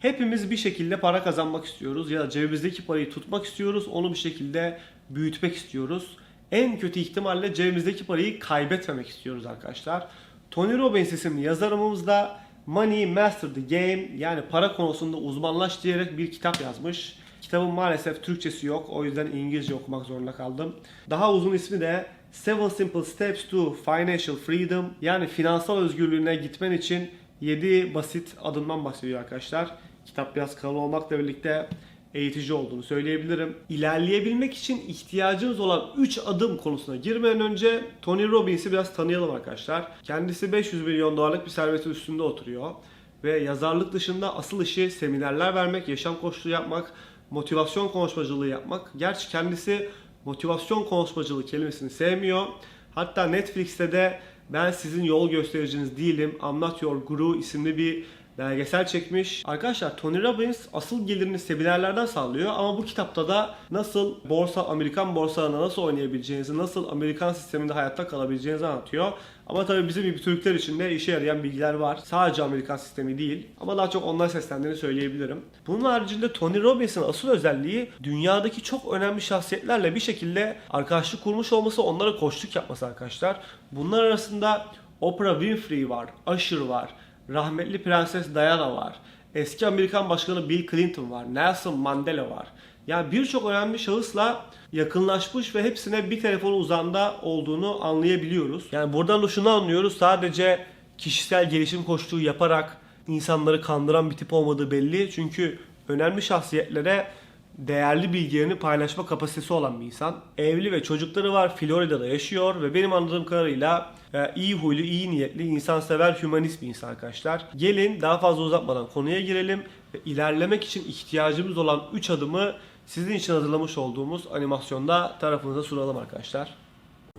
Hepimiz bir şekilde para kazanmak istiyoruz ya da cebimizdeki parayı tutmak istiyoruz, onu bir şekilde büyütmek istiyoruz. En kötü ihtimalle cebimizdeki parayı kaybetmemek istiyoruz arkadaşlar. Tony Robbins isimli yazarımız da Money Master the Game yani para konusunda uzmanlaş diyerek bir kitap yazmış. Kitabın maalesef Türkçesi yok o yüzden İngilizce okumak zorunda kaldım. Daha uzun ismi de Seven Simple Steps to Financial Freedom yani finansal özgürlüğüne gitmen için 7 basit adımdan bahsediyor arkadaşlar. Kitap biraz kalın olmakla birlikte eğitici olduğunu söyleyebilirim. İlerleyebilmek için ihtiyacınız olan 3 adım konusuna girmeden önce Tony Robbins'i biraz tanıyalım arkadaşlar. Kendisi 500 milyon dolarlık bir servetin üstünde oturuyor. Ve yazarlık dışında asıl işi seminerler vermek, yaşam koçluğu yapmak, motivasyon konuşmacılığı yapmak. Gerçi kendisi motivasyon konuşmacılığı kelimesini sevmiyor. Hatta Netflix'te de ben sizin yol göstericiniz değilim, I'm not your guru isimli bir belgesel çekmiş. Arkadaşlar Tony Robbins asıl gelirini seminerlerden sağlıyor ama bu kitapta da nasıl borsa, Amerikan borsalarına nasıl oynayabileceğinizi, nasıl Amerikan sisteminde hayatta kalabileceğinizi anlatıyor. Ama tabii bizim gibi Türkler için de işe yarayan bilgiler var. Sadece Amerikan sistemi değil ama daha çok onlar seslendiğini söyleyebilirim. Bunun haricinde Tony Robbins'in asıl özelliği dünyadaki çok önemli şahsiyetlerle bir şekilde arkadaşlık kurmuş olması, onlara koçluk yapması arkadaşlar. Bunlar arasında Oprah Winfrey var, Usher var, rahmetli Prenses Diana var. Eski Amerikan Başkanı Bill Clinton var. Nelson Mandela var. Yani birçok önemli şahısla yakınlaşmış ve hepsine bir telefon uzağında olduğunu anlayabiliyoruz. Yani buradan da şunu anlıyoruz. Sadece kişisel gelişim koştuğu yaparak insanları kandıran bir tip olmadığı belli. Çünkü önemli şahsiyetlere değerli bilgilerini paylaşma kapasitesi olan bir insan. Evli ve çocukları var. Florida'da yaşıyor ve benim anladığım kadarıyla e, iyi huylu, iyi niyetli, insansever, hümanist bir insan arkadaşlar. Gelin daha fazla uzatmadan konuya girelim ve ilerlemek için ihtiyacımız olan 3 adımı sizin için hazırlamış olduğumuz animasyonda tarafınıza sunalım arkadaşlar.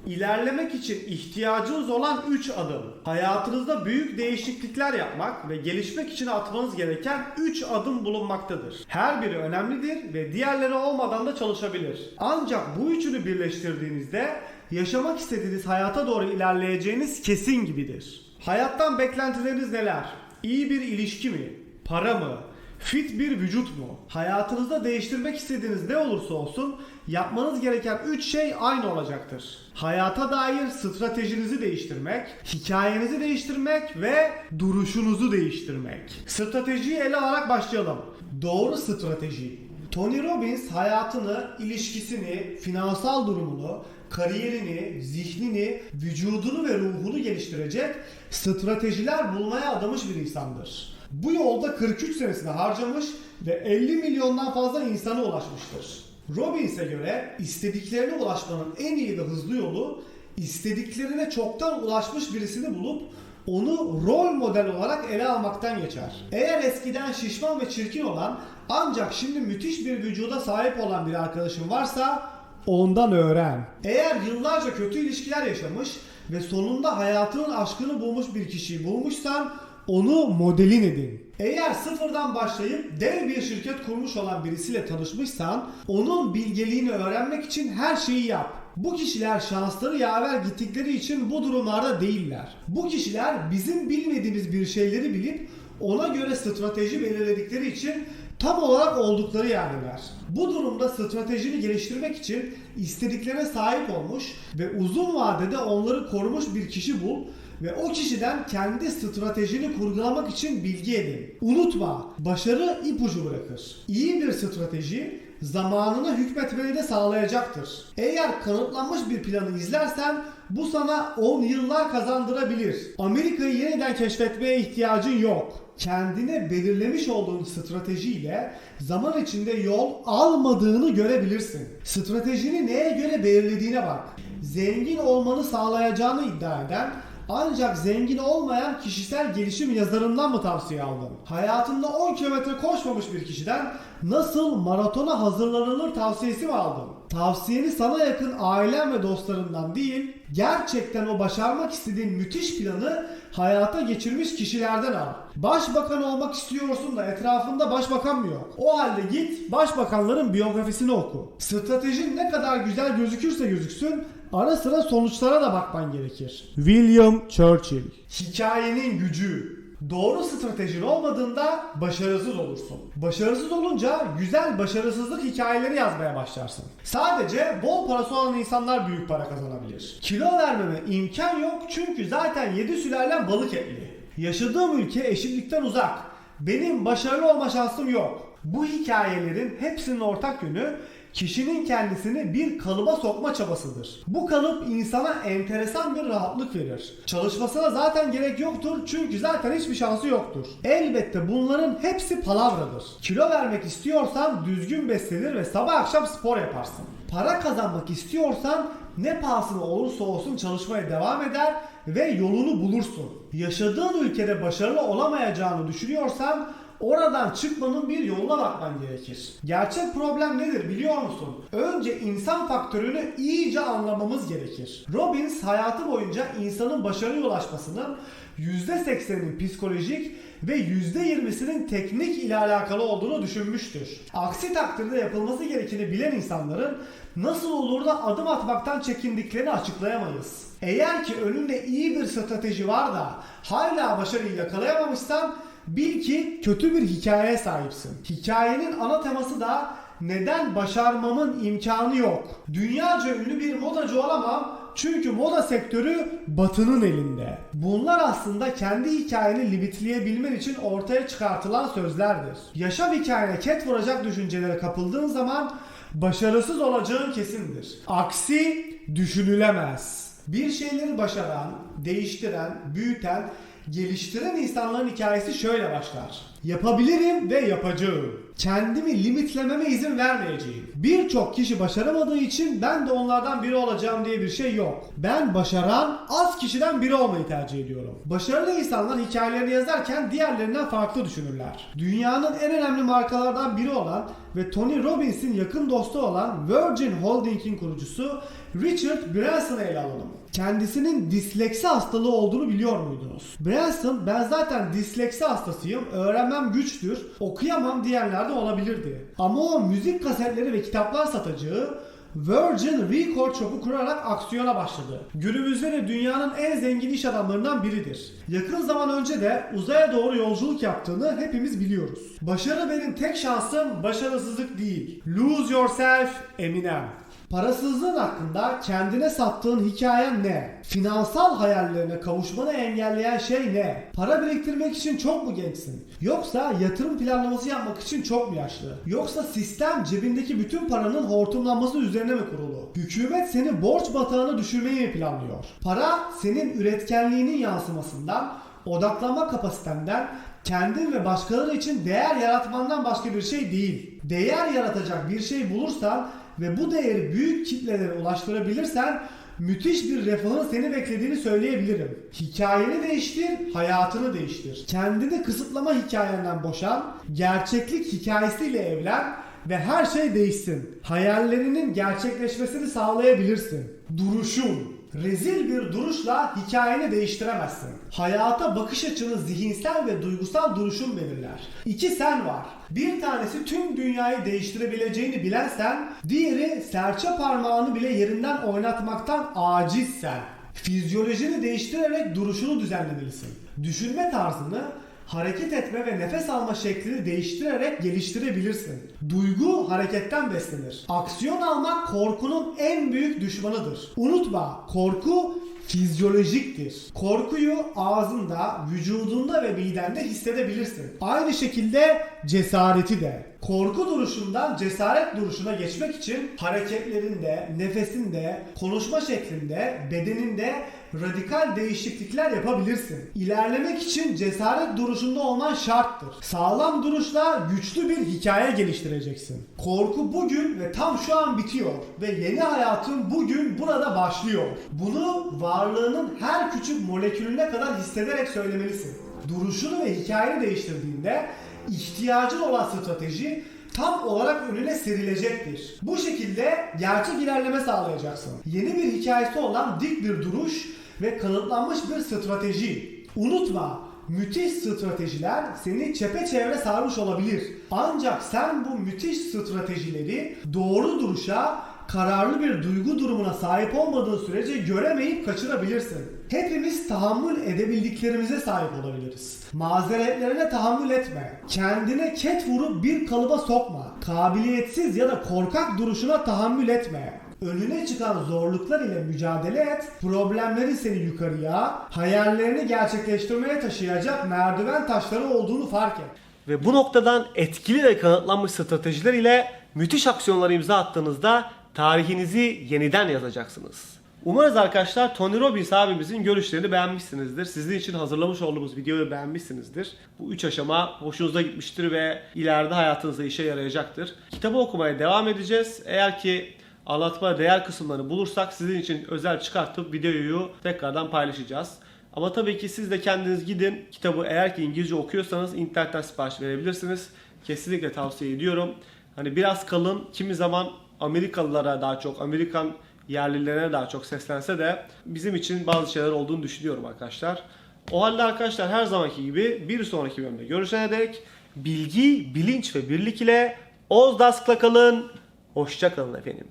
İlerlemek için ihtiyacınız olan 3 adım. Hayatınızda büyük değişiklikler yapmak ve gelişmek için atmanız gereken 3 adım bulunmaktadır. Her biri önemlidir ve diğerleri olmadan da çalışabilir. Ancak bu üçünü birleştirdiğinizde yaşamak istediğiniz hayata doğru ilerleyeceğiniz kesin gibidir. Hayattan beklentileriniz neler? İyi bir ilişki mi? Para mı? Fit bir vücut mu? Hayatınızda değiştirmek istediğiniz ne olursa olsun yapmanız gereken 3 şey aynı olacaktır. Hayata dair stratejinizi değiştirmek, hikayenizi değiştirmek ve duruşunuzu değiştirmek. Stratejiyi ele alarak başlayalım. Doğru strateji. Tony Robbins hayatını, ilişkisini, finansal durumunu, kariyerini, zihnini, vücudunu ve ruhunu geliştirecek stratejiler bulmaya adamış bir insandır. Bu yolda 43 senesini harcamış ve 50 milyondan fazla insana ulaşmıştır. Robbins'e göre istediklerine ulaşmanın en iyi ve hızlı yolu istediklerine çoktan ulaşmış birisini bulup onu rol model olarak ele almaktan geçer. Eğer eskiden şişman ve çirkin olan ancak şimdi müthiş bir vücuda sahip olan bir arkadaşın varsa ondan öğren. Eğer yıllarca kötü ilişkiler yaşamış ve sonunda hayatının aşkını bulmuş bir kişiyi bulmuşsan onu modelin edin. Eğer sıfırdan başlayıp dev bir şirket kurmuş olan birisiyle tanışmışsan onun bilgeliğini öğrenmek için her şeyi yap. Bu kişiler şansları yaver gittikleri için bu durumlarda değiller. Bu kişiler bizim bilmediğimiz bir şeyleri bilip ona göre strateji belirledikleri için tam olarak oldukları yerdeler. Bu durumda stratejini geliştirmek için istediklerine sahip olmuş ve uzun vadede onları korumuş bir kişi bul ve o kişiden kendi stratejini kurgulamak için bilgi edin. Unutma, başarı ipucu bırakır. İyi bir strateji zamanına hükmetmeni de sağlayacaktır. Eğer kanıtlanmış bir planı izlersen bu sana 10 yıllar kazandırabilir. Amerika'yı yeniden keşfetmeye ihtiyacın yok. Kendine belirlemiş olduğun stratejiyle zaman içinde yol almadığını görebilirsin. Stratejini neye göre belirlediğine bak. Zengin olmanı sağlayacağını iddia eden ancak zengin olmayan kişisel gelişim yazarından mı tavsiye aldın? Hayatında 10 kilometre koşmamış bir kişiden nasıl maratona hazırlanılır tavsiyesi mi aldın? Tavsiyeni sana yakın ailen ve dostlarından değil, gerçekten o başarmak istediğin müthiş planı hayata geçirmiş kişilerden al. Başbakan olmak istiyorsun da etrafında başbakan mı yok? O halde git başbakanların biyografisini oku. Stratejin ne kadar güzel gözükürse gözüksün ara sıra sonuçlara da bakman gerekir. William Churchill Hikayenin gücü Doğru stratejin olmadığında başarısız olursun. Başarısız olunca güzel başarısızlık hikayeleri yazmaya başlarsın. Sadece bol parası olan insanlar büyük para kazanabilir. Kilo vermeme imkan yok çünkü zaten 7 sülalem balık etli. Yaşadığım ülke eşitlikten uzak. Benim başarılı olma şansım yok. Bu hikayelerin hepsinin ortak yönü kişinin kendisini bir kalıba sokma çabasıdır. Bu kalıp insana enteresan bir rahatlık verir. Çalışmasına zaten gerek yoktur çünkü zaten hiçbir şansı yoktur. Elbette bunların hepsi palavradır. Kilo vermek istiyorsan düzgün beslenir ve sabah akşam spor yaparsın. Para kazanmak istiyorsan ne pahasına olursa olsun çalışmaya devam eder ve yolunu bulursun. Yaşadığın ülkede başarılı olamayacağını düşünüyorsan Oradan çıkmanın bir yoluna bakman gerekir. Gerçek problem nedir biliyor musun? Önce insan faktörünü iyice anlamamız gerekir. Robbins hayatı boyunca insanın başarıya ulaşmasının %80'inin psikolojik ve %20'sinin teknik ile alakalı olduğunu düşünmüştür. Aksi takdirde yapılması gerekeni bilen insanların nasıl olur da adım atmaktan çekindiklerini açıklayamayız. Eğer ki önünde iyi bir strateji var da hala başarıyı yakalayamamışsan Bil ki kötü bir hikayeye sahipsin. Hikayenin ana teması da neden başarmamın imkanı yok. Dünyaca ünlü bir modacı olamam çünkü moda sektörü batının elinde. Bunlar aslında kendi hikayeni limitleyebilmen için ortaya çıkartılan sözlerdir. Yaşam hikayene ket vuracak düşüncelere kapıldığın zaman başarısız olacağın kesindir. Aksi düşünülemez. Bir şeyleri başaran, değiştiren, büyüten geliştiren insanların hikayesi şöyle başlar. Yapabilirim ve yapacağım. Kendimi limitlememe izin vermeyeceğim. Birçok kişi başaramadığı için ben de onlardan biri olacağım diye bir şey yok. Ben başaran az kişiden biri olmayı tercih ediyorum. Başarılı insanlar hikayelerini yazarken diğerlerinden farklı düşünürler. Dünyanın en önemli markalardan biri olan ve Tony Robbins'in yakın dostu olan Virgin Holding'in kurucusu Richard Branson'ı ele alalım. Kendisinin disleksi hastalığı olduğunu biliyor muydunuz? Branson ben zaten disleksi hastasıyım, öğrenmem güçtür, okuyamam diyenler de olabilirdi. Ama o müzik kasetleri ve kitaplar satacağı Virgin Record Shop'u kurarak aksiyona başladı. Günümüzde de dünyanın en zengin iş adamlarından biridir. Yakın zaman önce de uzaya doğru yolculuk yaptığını hepimiz biliyoruz. Başarı benim tek şansım başarısızlık değil. Lose yourself Eminem. Parasızlığın hakkında kendine sattığın hikayen ne? Finansal hayallerine kavuşmanı engelleyen şey ne? Para biriktirmek için çok mu gençsin? Yoksa yatırım planlaması yapmak için çok mu yaşlı? Yoksa sistem cebindeki bütün paranın hortumlanması üzerine mi kurulu? Hükümet seni borç batağına düşürmeyi mi planlıyor? Para senin üretkenliğinin yansımasından, odaklanma kapasitenden, kendin ve başkaları için değer yaratmandan başka bir şey değil. Değer yaratacak bir şey bulursan ve bu değeri büyük kitlelere ulaştırabilirsen müthiş bir refahın seni beklediğini söyleyebilirim. Hikayeni değiştir, hayatını değiştir. Kendini kısıtlama hikayenden boşan, gerçeklik hikayesiyle evlen ve her şey değişsin. Hayallerinin gerçekleşmesini sağlayabilirsin. Duruşun, Rezil bir duruşla hikayeni değiştiremezsin. Hayata bakış açını zihinsel ve duygusal duruşun belirler. İki sen var. Bir tanesi tüm dünyayı değiştirebileceğini bilen sen, diğeri serçe parmağını bile yerinden oynatmaktan acizsen. Fizyolojini değiştirerek duruşunu düzenlemelisin. Düşünme tarzını hareket etme ve nefes alma şeklini değiştirerek geliştirebilirsin. Duygu hareketten beslenir. Aksiyon almak korkunun en büyük düşmanıdır. Unutma, korku fizyolojiktir. Korkuyu ağzında, vücudunda ve midende hissedebilirsin. Aynı şekilde cesareti de. Korku duruşundan cesaret duruşuna geçmek için hareketlerinde, nefesinde, konuşma şeklinde, bedeninde radikal değişiklikler yapabilirsin. İlerlemek için cesaret duruşunda olman şarttır. Sağlam duruşla güçlü bir hikaye geliştireceksin. Korku bugün ve tam şu an bitiyor ve yeni hayatın bugün burada başlıyor. Bunu varlığının her küçük molekülüne kadar hissederek söylemelisin. Duruşunu ve hikayeni değiştirdiğinde ihtiyacın olan strateji tam olarak önüne serilecektir. Bu şekilde gerçek ilerleme sağlayacaksın. Yeni bir hikayesi olan dik bir duruş ve kanıtlanmış bir strateji. Unutma, müthiş stratejiler seni çepeçevre sarmış olabilir. Ancak sen bu müthiş stratejileri doğru duruşa kararlı bir duygu durumuna sahip olmadığı sürece göremeyip kaçırabilirsin. Hepimiz tahammül edebildiklerimize sahip olabiliriz. Mazeretlerine tahammül etme. Kendine ket vurup bir kalıba sokma. Kabiliyetsiz ya da korkak duruşuna tahammül etme. Önüne çıkan zorluklar ile mücadele et. Problemleri seni yukarıya, hayallerini gerçekleştirmeye taşıyacak merdiven taşları olduğunu fark et. Ve bu noktadan etkili ve kanıtlanmış stratejiler ile müthiş aksiyonlara imza attığınızda tarihinizi yeniden yazacaksınız. Umarız arkadaşlar Tony Robbins abimizin görüşlerini beğenmişsinizdir. Sizin için hazırlamış olduğumuz videoyu beğenmişsinizdir. Bu üç aşama hoşunuza gitmiştir ve ileride hayatınızda işe yarayacaktır. Kitabı okumaya devam edeceğiz. Eğer ki anlatmaya değer kısımlarını bulursak sizin için özel çıkartıp videoyu tekrardan paylaşacağız. Ama tabii ki siz de kendiniz gidin. Kitabı eğer ki İngilizce okuyorsanız internetten sipariş verebilirsiniz. Kesinlikle tavsiye ediyorum. Hani biraz kalın, kimi zaman Amerikalılara daha çok, Amerikan yerlilerine daha çok seslense de bizim için bazı şeyler olduğunu düşünüyorum arkadaşlar. O halde arkadaşlar her zamanki gibi bir sonraki bölümde görüşene dek bilgi, bilinç ve birlik ile Ozdask'la kalın. Hoşça kalın efendim.